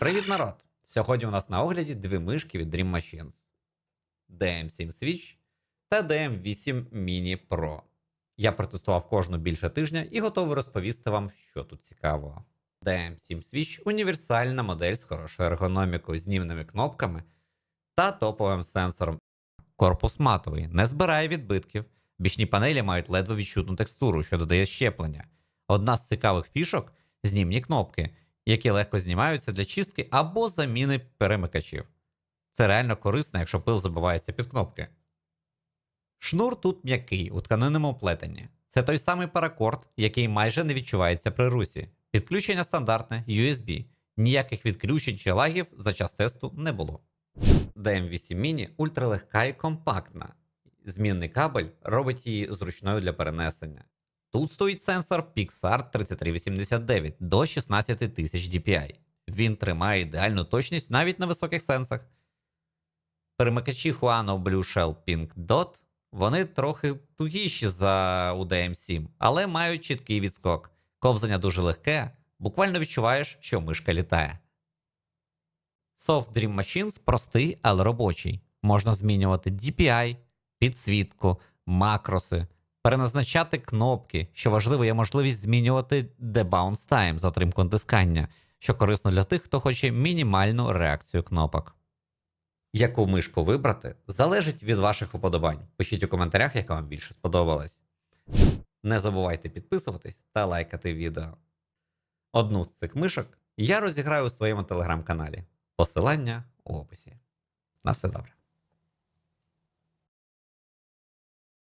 Привіт, народ! Сьогодні у нас на огляді дві мишки від Dream Machines DM7 Switch та DM8 Mini Pro. Я протестував кожну більше тижня і готовий розповісти вам, що тут цікавого. DM7 Switch універсальна модель з хорошою ергономікою, знімними кнопками та топовим сенсором. Корпус матовий, не збирає відбитків. Бічні панелі мають ледве відчутну текстуру, що додає щеплення. Одна з цікавих фішок знімні кнопки, які легко знімаються для чистки або заміни перемикачів. Це реально корисно, якщо пил забивається під кнопки. Шнур тут м'який у тканинному плетенні. Це той самий паракорд, який майже не відчувається при русі. Підключення стандартне USB. Ніяких відключень чи лагів за час тесту не було. DM8 Mini ультралегка і компактна. Змінний кабель робить її зручною для перенесення. Тут стоїть сенсор Pixar 3389 до 16 тисяч DPI. Він тримає ідеальну точність навіть на високих сенсах. Перемикачі Huano Blue Shell Pink Dot вони трохи тугіші за UDM7, але мають чіткий відскок. Ковзання дуже легке, буквально відчуваєш, що мишка літає. Soft Dream Machines простий, але робочий. Можна змінювати DPI, підсвітку, макроси, переназначати кнопки. Що важливо, є можливість змінювати debounce time затримку натискання, що корисно для тих, хто хоче мінімальну реакцію кнопок. Яку мишку вибрати, залежить від ваших уподобань. Пишіть у коментарях, яка вам більше сподобалась. Не забувайте підписуватись та лайкати відео. Одну з цих мишок я розіграю у своєму телеграм-каналі. Посилання у описі. На все добре.